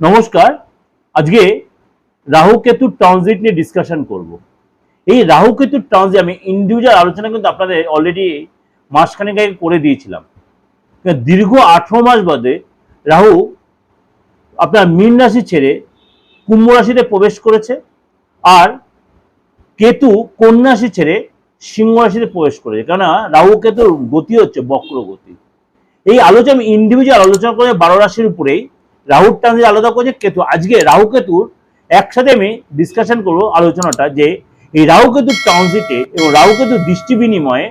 নমস্কার, আজকে রাহু কেতুর ট্রানজিট নিয়ে ডিসকাশন করব। এই রাহু কেতুর ট্রানজিট আমি ইন্ডিভিজুয়াল আলোচনা কিন্তু আপনাদের অলরেডি মাসখানেক আগে করে দিয়েছিলাম। দীর্ঘ আঠেরো মাস বাদে রাহু আপনার মীন রাশি ছেড়ে কুম্ভ রাশিতে প্রবেশ করেছে আর কেতু কন্যা রাশি ছেড়ে সিংহ রাশিতে প্রবেশ করেছে। কেননা রাহু কেতুর গতি হচ্ছে বক্র গতি এই আলোচনা আমি ইন্ডিভিজুয়াল আলোচনা করে বারো রাশির উপরেই রাহুর ট্রানজিট আলাদা করেছে কেতু। আজকে রাহু কেতুর একসাথে আমি ডিসকাশন করব আলোচনাটা যে এই রাহু কেতুর ট্রানজিটে এবং রাহু কেতুর দৃষ্টি বিনিময়ে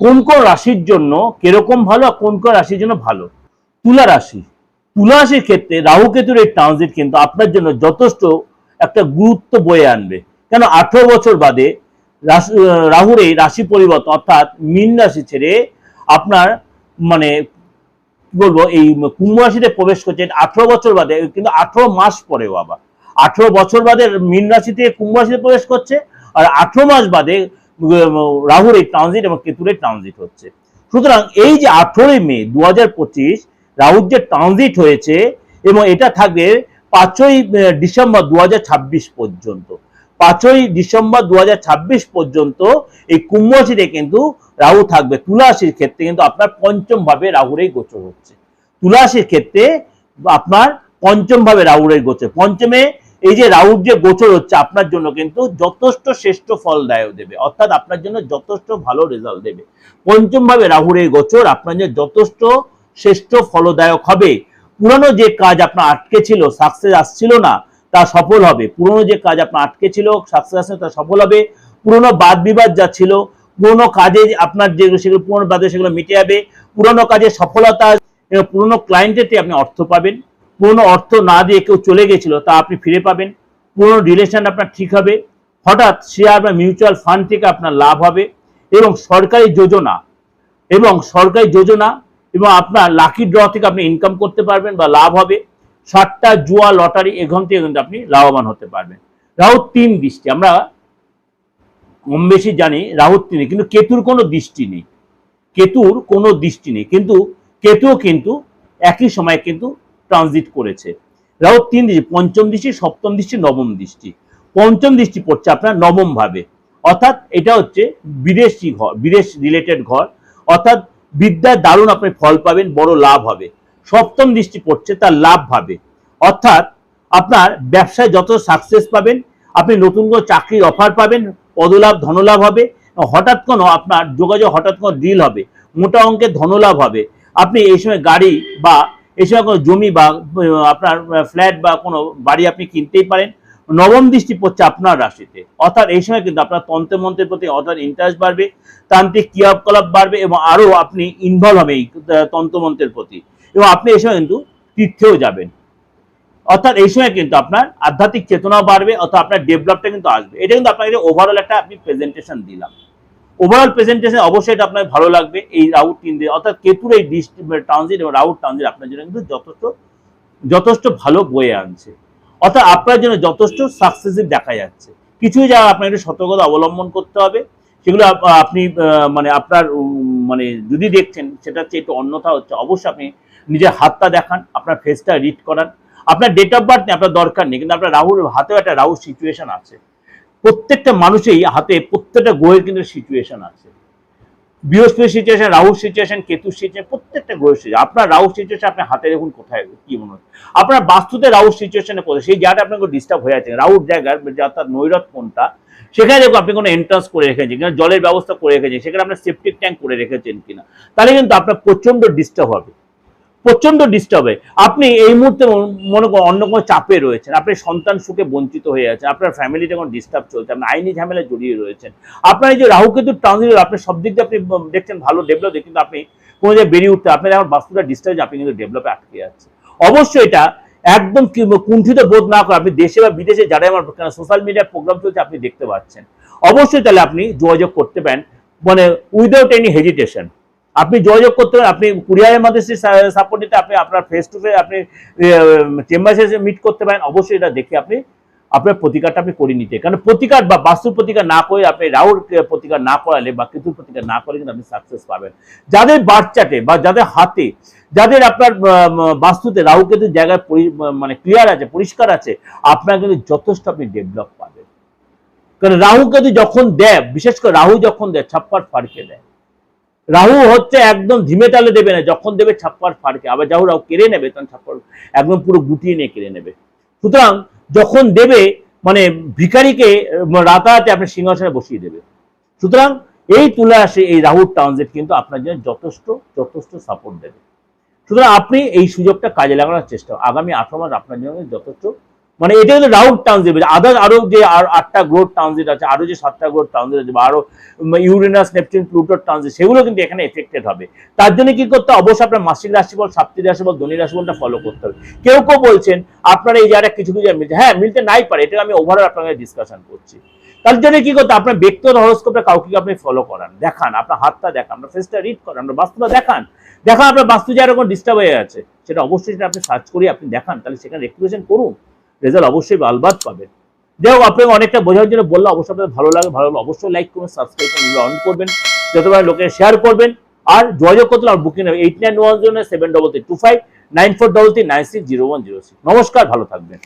কোন কোন রাশির জন্য কীরকম ভালো আর কোন কোন রাশির জন্য ভালো। তুলা রাশি। তুলা রাশির ক্ষেত্রে রাহু কেতুর এই ট্রানজিট কিন্তু আপনার জন্য যথেষ্ট একটা গুরুত্ব বয়ে আনবে। কেন আঠেরো বছর বাদে রাহুর এই রাশি পরিবর্তন অর্থাৎ মীন রাশি ছেড়ে আপনার মানে বলব, এই কুম্ভ রাশিতে প্রবেশ করছে আঠেরো বছর বাদে, কিন্তু আঠেরো মাস পরেও আবার। আঠেরো বছর বাদে মীন রাশিতে থেকে কুম্ভ রাশিতে প্রবেশ করছে, আর আঠেরো মাস বাদে রাহুর এই ট্রানজিট এবং কেতুরের ট্রানজিট হচ্ছে। সুতরাং এই যে আঠেরোই মে দু হাজার পঁচিশ, রাহুর যে ট্রানজিট হয়েছে, এবং এটা থাকবে পাঁচই ডিসেম্বর দু হাজার ছাব্বিশ পর্যন্ত। পাঁচই ডিসেম্বর দু পর্যন্ত এই কুম্ভ কিন্তু রাহু থাকবে। তুলা রাশির ক্ষেত্রে কিন্তু আপনার পঞ্চম ভাবে রাহুর এই গোচর হচ্ছে। তুলা রাশির ক্ষেত্রে আপনার পঞ্চম ভাবে রাহুর এই গোচর। পঞ্চমে এই যে রাহুর যে গোচর হচ্ছে, আপনার জন্য কিন্তু যথেষ্ট শ্রেষ্ঠ ফল ফলদায়ক দেবে। অর্থাৎ আপনার জন্য যথেষ্ট ভালো রেজাল্ট দেবে। পঞ্চম ভাবে রাহুর এই গোচর, আপনার জন্য যথেষ্ট শ্রেষ্ঠ ফলদায়ক হবে। পুরনো যে কাজ আপনার আটকে ছিল সাকসেস আসছিল না তা সফল হবে। পুরনো যে কাজ আপনার আটকে ছিল সাকসেস তা সফল হবে। পুরনো বাদ বিবাদ যা ছিল, পুরনো কাজে আপনার যেগুলো সেগুলো, পুরনো বাদে সেগুলো মিটে যাবে। পুরনো কাজে সফলতা পুরনো ক্লায়েন্টেতে আপনি অর্থ পাবেন। পুরনো অর্থ না দিয়ে কেউ চলে গেছিল, তা আপনি ফিরে পাবেন। পুরনো রিলেশন আপনার ঠিক হবে। হঠাৎ শেয়ার বা মিউচুয়াল ফান্ড থেকে আপনার লাভ হবে। এবং সরকারি যোজনা, এবং সরকারি যোজনা, এবং আপনার লাকি ড্র থেকে আপনি ইনকাম করতে পারবেন বা লাভ হবে। সাতটা জুয়া, লটারি এখান থেকে কিন্তু আপনি লাভবান হতে পারবেন। রাহু তিন দৃষ্টি, আমরা কম বেশি জানি রাহুর তিনি, কিন্তু কেতুর কোনো দৃষ্টি নেই। কেতুর কোনো দৃষ্টি নেই, কিন্তু কেতুও কিন্তু একই সময় কিন্তু ট্রানজিট করেছে। রাহুর তিন দৃষ্টি, পঞ্চম দৃষ্টি, সপ্তম দৃষ্টি, নবম দৃষ্টি। পঞ্চম দৃষ্টি পড়ছে আপনার নবম ভাবে অর্থাৎ এটা হচ্ছে বিদেশি ঘর, বিদেশ রিলেটেড ঘর। অর্থাৎ বিদ্যায় দারুণ আপনি ফল পাবেন, বড় লাভ হবে। সপ্তম দৃষ্টি পড়ছে, তার লাভ ভাবে। অর্থাৎ আপনার ব্যবসায় যত সাকসেস পাবেন, আপনি নতুন কোনো চাকরির অফার পাবেন, পদলাভ, ধনলাভ হবে, হঠাৎ কোনো আপনার যোগাযোগ হঠাৎ কোনো ডিল হবে, মোটা অঙ্কের ধনলাভ হবে। আপনি এই সময় গাড়ি বা এই সময় কোনো জমি বা আপনার ফ্ল্যাট বা কোনো বাড়ি আপনি কিনতেই পারেন, নবম দৃষ্টি পড়ছে আপনার রাশিতে। অর্থাৎ এই সময় কিন্তু আপনার তন্ত্র মন্ত্রের প্রতি অর্থাৎ ইন্টারেস্ট বাড়বে, তান্ত্রিক ক্রিয়াকলাপ বাড়বে এবং আরও আপনি ইনভলভ হবে এই তন্ত্রমন্ত্রের প্রতি। এবং আপনি এই সময় কিন্তু তীর্থেও যাবেন। অর্থাৎ এই সময় কিন্তু আপনার আধ্যাত্মিক চেতনা বাড়বে, অর্থাৎ আপনার ডেভেলপটা কিন্তু আসবে। এটা কিন্তু আপনাকে ওভারঅল একটা আপনি প্রেজেন্টেশন দিলাম। ওভারঅল প্রেজেন্টেশন অবশ্যই এটা আপনার ভালো লাগবে, এই রাউট তিন দিন। অর্থাৎ কেতুর এই ট্রানজিট এবং রাউট ট্রানজিট আপনার জন্য কিন্তু যথেষ্ট যথেষ্ট ভালো বয়ে আনছে। অর্থাৎ আপনার জন্য যথেষ্ট সাকসেসিভ দেখা যাচ্ছে। কিছু জায়গা আপনাকে একটু সতর্কতা অবলম্বন করতে হবে। সেগুলো আপনি মানে আপনার মানে যদি দেখছেন, সেটা হচ্ছে একটু অন্যথা হচ্ছে, অবশ্যই আপনি নিজের হাতটা দেখান, আপনার ফেসটা রিড করান। আপনার ডেট অফ বার্থ নেই আপনার দরকার নেই, কিন্তু আপনার রাহুর হাতেও একটা রাহুর সিচুয়েশন আছে। প্রত্যেকটা মানুষেরই হাতে প্রত্যেকটা গ্রহের কিন্তু সিচুয়েশন আছে। বৃহস্পতির সিচুয়েশন রাহুর সিচুয়েশন কেতুর সিচুয়েশন প্রত্যেকটা গ্রহের সিচুয়েশন আপনার রাহুর সিচুয়েশন আপনার হাতে দেখুন কোথায়, কি মনে হচ্ছে আপনার বাস্তুতে রাহুর সিচুয়েশনে কোথায় সেই জায়গাটা আপনাকে ডিস্টার্ব হয়ে আছে রাহুর জায়গার অর্থাৎ নৈরত কোনটা, সেখানে দেখুন আপনি কোনো এন্ট্রান্স করে রেখেছেন কিনা, জলের ব্যবস্থা করে রেখেছেন, সেখানে আপনার সেপটিক ট্যাঙ্ক করে রেখেছেন কিনা, তাহলে কিন্তু আপনার প্রচণ্ড ডিস্টার্ব হবে। প্রচণ্ড ডিস্টার্ব হয় আপনি এই মুহূর্তে মনে করেন অন্য কোনো চাপে রয়েছেন। আপনি সন্তান সুখে বঞ্চিত হয়ে আছেন আপনার ফ্যামিলিতে কোনো ডিস্টার্ব চলছে। আপনি আইনি ঝামেলা জড়িয়ে রয়েছেন। আপনার এই যে রাহুকেতুর ট্রানজিট আপনি সব দিক দিয়ে আপনি দেখছেন ভালো ডেভেলপ কিন্তু আপনি কোনো জায়গায় বেরিয়ে উঠতে, আপনার এখন বাস্তুটা ডিস্টার্ব আপনি কিন্তু ডেভেলপে আটকে যাচ্ছে অবশ্যই এটা একদম কুণ্ঠিত বোধ না করে আপনি দেশে বা বিদেশে যারা আমার সোশ্যাল মিডিয়ার প্রোগ্রাম চলছে আপনি দেখতে পাচ্ছেন। অবশ্যই তাহলে আপনি যোগাযোগ করতে পারেন। মানে উইদাউট এনি হেজিটেশন আপনি যোগাযোগ করতে পারেন, আপনি কুরিয়ারের মধ্যে সাপোর্ট দিতে আপনি আপনার ফেস টু ফেস আপনি চেম্বারে মিট করতে পারেন, অবশ্যই এটা দেখে আপনি আপনার প্রতিকারটা আপনি করে নিতে। কারণ প্রতিকার বা বাস্তুর প্রতিকার না করে আপনি রাহুর প্রতিকার না করালে বা কেতুর প্রতিকার না করলে কিন্তু আপনি সাকসেস পাবেন। যাদের বার্থ চার্টে বা যাদের হাতে, যাদের আপনার বাস্তুতে রাহু কেতু জায়গায় মানে ক্লিয়ার আছে, পরিষ্কার আছে, আপনার কিন্তু যথেষ্ট আপনি ডেভেলপ পাবেন। কারণ রাহু কেতু যখন দেয়, বিশেষ করে রাহু যখন দেয়, ছাপ্পার ফাড়কে দেয়। রাহু হচ্ছে একদম ধিমে তালে দেবে না যখন দেবে ছাপ্পার ফাড়কে আবার যাহু রাহু কেড়ে নেবে তখন ছাপ্পার একদম পুরো গুটিয়ে নিয়ে কেড়ে নেবে। সুতরাং যখন দেবে মানে ভিখারিকে আহ, রাতারাতি আপনার সিংহাসনে বসিয়ে দেবে। সুতরাং এই তুলে আসে এই রাহুর ট্রানজিট কিন্তু আপনার জন্য যথেষ্ট যথেষ্ট সাপোর্ট দেবে। সুতরাং আপনি এই সুযোগটা কাজে লাগানোর চেষ্টা আগামী আঠারো মাস আপনার জন্য যথেষ্ট মানে এটা কিন্তু রাহুর ট্রানজিট আদার আরও যে আটটা গ্রোথ ট্রানজিট আছে, আরও যে সাতটা গ্রোথ ট্রানজিট আছে, বা আরও ইউরেনাস নেপচুন প্লুটোর ট্রানজিট সেগুলো কিন্তু এখানে এফেক্টেড হবে। তার জন্য কি করতে হবে? অবশ্যই আপনার মাসিক রাশিফল সাপ্তাহিক রাশিফল দৈনিক রাশিফলটা ফলো করতে হবে। কেউ কেউ বলছেন, আপনার এই জায়গায় কিছু কিছু মিলছে। হ্যাঁ মিলতে নাই পারে, এটা আমি ওভারঅল আপনাকে ডিসকাশন করছি। তার জন্য কি করতে আপনার ব্যক্তিগত হরস্কোপটা কাউকে আপনি ফলো করান, দেখান, আপনার হাতটা দেখান, আপনার ফেসটা রিড করান, আপনার বাস্তুটা দেখান। দেখান আপনার বাস্তু যে এরকম ডিস্টার্ব হয়ে আছে, সেটা অবশ্যই সেটা আপনি সার্চ করে আপনি দেখান, তাহলে সেখানে রেক্টিফিকেশন করুন। রেজাল্ট অবশ্যই আলবাদ পাবেন যাই হোক, আপনাকে অনেকটা বোঝার জন্য বলল অবশ্যই আপনাদের ভালো লাগে ভালো লাগলে অবশ্যই লাইক করবেন সাবস্ক্রাইব করুন অন করবেন, যতবার লোকে শেয়ার করবেন। আর যোগাযোগ করতে আর booking eight nine one zero seven double three two five nine four double three nine six zero one zero six নমস্কার, ভালো থাকবেন।